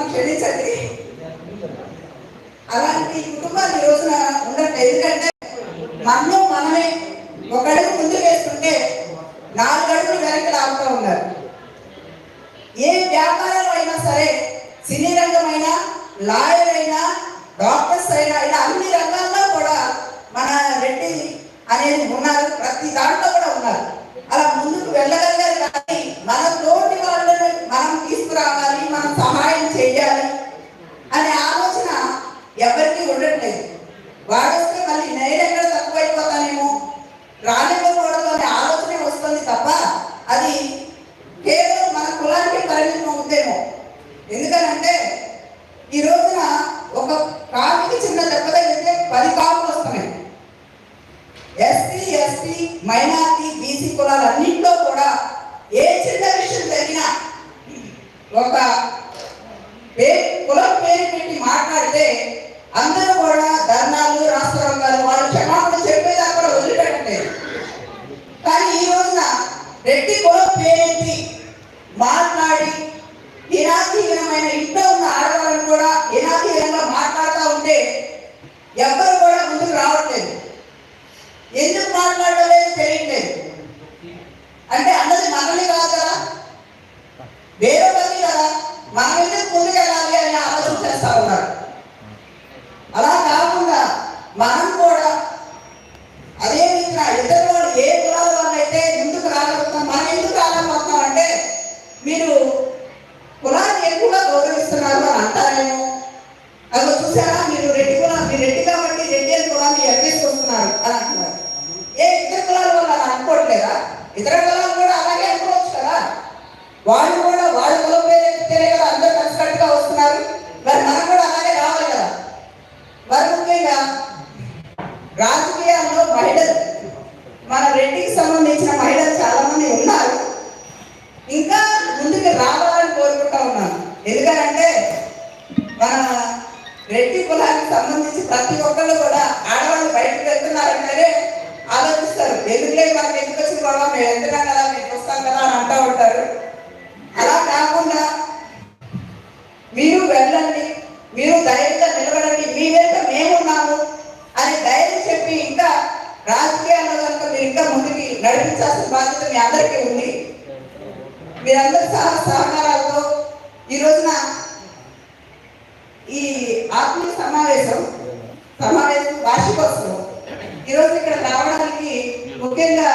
నన్ను క్షమించండి. అలాంటి కుటుంబాలు ఈ రోజున ఉండట్లేదు ఎందుకంటే మనలో మనమే ఒకడుగు ముందు వేస్తుంటే నాలుగు అడుగులు వెనక్కి లాగుతూ ఉన్నారు. ఏ వ్యాపారాలు అయినా సరే సినీ రంగమైనా లాయర్ అయినా డాక్టర్స్ అయినా ఇలా అన్ని రంగాల్లో కూడా మన రెడ్డి అనేది ఉన్నారు. ప్రతి దాంట్లో కూడా ఉన్నారు. అలా ముందుకు వెళ్ళగా కానీ మన తోటి వాళ్ళని మనం తీసుకురావాలి మనం సహాయం చేయాలి అనే ఆలోచన ఎవరికీ ఉండట్లేదు వాడొస్తే మళ్ళీ నేను ఎక్కడ తక్కువైపోతానేమో రానివ్వకూడదు అనే ఆలోచనే వస్తుంది తప్ప అది కేవలం మన కులానికి పరిమితం ఎందుకనంటే ఈ రోజున ఒక కాపుకి చిన్న దెబ్బ తగిలితే పది కాపులు వస్తున్నాయి. ఎస్సీ ఎస్టీ మైనార్టీ బీసీ కులాలన్నింటిలో కూడా ఏ చిన్న విషయం జరిగినా ఒక పేరు కులం పేరు పెట్టి మాట్లాడితే అందరూ కూడా ధర్నాలు రాష్ట్రంగాలు వాళ్ళు క్షమాపణ చెప్పేదాకా కూడా వదిలిపెట్టలేదు కానీ ఈ రోజున రెడ్డి కులం పేరెత్తి మాట్లాడి ఇనాధీనమైన ఇంట్లో ఉన్న ఆడవాళ్ళని కూడా ఇనాధీనంగా మాట్లాడుతూ ఉంటే ఎవరు కూడా ముందుకు రావట్లేదు ఎందుకు మాట్లాడలేదు తెలియట్లేదు అంటే అన్నది మనల్ని కాదు కదా వేరే మంది కదా మనం ఎందుకు ముందుకు వెళ్ళాలి అని ఆలోచన చేస్తా ఉన్నారు. అలా కాకుండా మనం కూడా అదే విధంగా ఇద్దరు వాళ్ళు ఏ కులాల వాళ్ళు అయితే ముందుకు రాగలుగుతాం మనం ఎందుకు రాగలుగుతాం అంటే మీరు కులాన్ని ఎక్కువగా గౌరవిస్తున్నారు అని అంటారేమో. అది చూసారా మీరు రెడ్డి కులం మీరు రెడ్డి కాబట్టి రెడ్డి అని కులాన్ని ఎగ్గేసుకొస్తున్నారు అని అంటున్నారు. ఏ ఇతర కులాల వాళ్ళు అలా అనుకోవట్లేదా? ఇతర కులాలు కూడా అలాగే అనుకోవచ్చు కదా. వాళ్ళు కూడా రాజకీయాల్లో మహిళలు మన రెడ్డికి సంబంధించిన మహిళలు చాలా మంది ఉన్నారు. ఇంకా ముందుకు రావాలని కోరుకుంటా ఉన్నాను. ఎందుకంటే మన రెడ్డి కులానికి సంబంధించి ప్రతి ఒక్కళ్ళు కూడా ఆడవాళ్ళు బయటకు వెళ్తున్నారంటే ఆలోచిస్తారు. ఎందుకులే మనకి ఎందుకు వచ్చిన గొడవ మేము వెళ్తున్నాం కదా మేము చూస్తాం కదా అని అంటూ ఉంటారు అలా కాకుండా మీరు వెళ్ళండి మీరు ధైర్యంగా నిలబడండి మీ వెంట మేమున్నాము అని ధైర్యం చెప్పి ఇంకా రాజకీయాల్లో కనుక మీరు ఇంకా ముందుకి నడిపించాల్సిన బాధ్యత మీ అందరికీ ఉంది. మీరందరి సహా సహకారాలతో ఈ రోజున ఈ ఆత్మీయ సమావేశం సమావేశం వార్షికోత్సవం. ఈ రోజు ఇక్కడ రావడానికి ముఖ్యంగా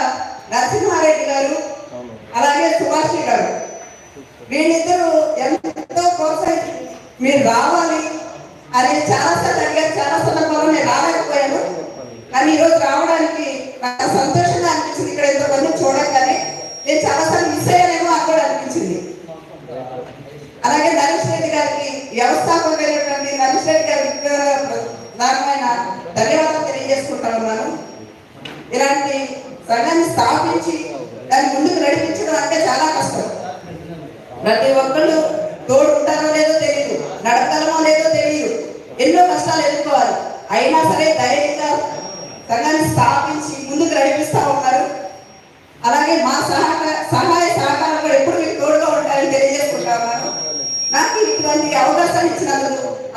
నరసింహారెడ్డి గారు అలాగే సుభాష్ గారు. వీళ్ళిద్దరూ ఎంతో ప్రోత్సహించి మీరు రావాలి అని చాలాసార్లు అడిగారు. చాలా సందర్భాల్లో నేను రాలేకపోయాను. కానీ ఈరోజు రావడానికి నాకు సంతోషం వచ్చింది. అలాగే నరేష్ రెడ్డి గారికి వ్యవస్థాపకులైనటువంటి నరేష్ రెడ్డి గారికి ప్రధానమైన ధన్యవాదాలు తెలియజేసుకుంటా ఉన్నాను. ఇలాంటి సంఘాన్ని స్థాపించి దాన్ని ముందుకు నడిపించడం అంటే చాలా కష్టం. ప్రతి ఒక్కళ్ళు తోడు ఉంటారో లేదో తెలియదు నడకలమో లేదో తెలియదు ఎన్నో కష్టాలు ఎదుర్కోవాలి. అయినా సరే ధైర్యంగా సంఘాన్ని స్థాపించి ముందుకు నడిపిస్తా ఉన్నారు. అలాగే మా సహాయ సహాయ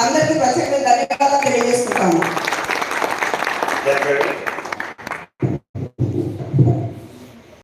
అందరికీ ప్రత్యేకంగా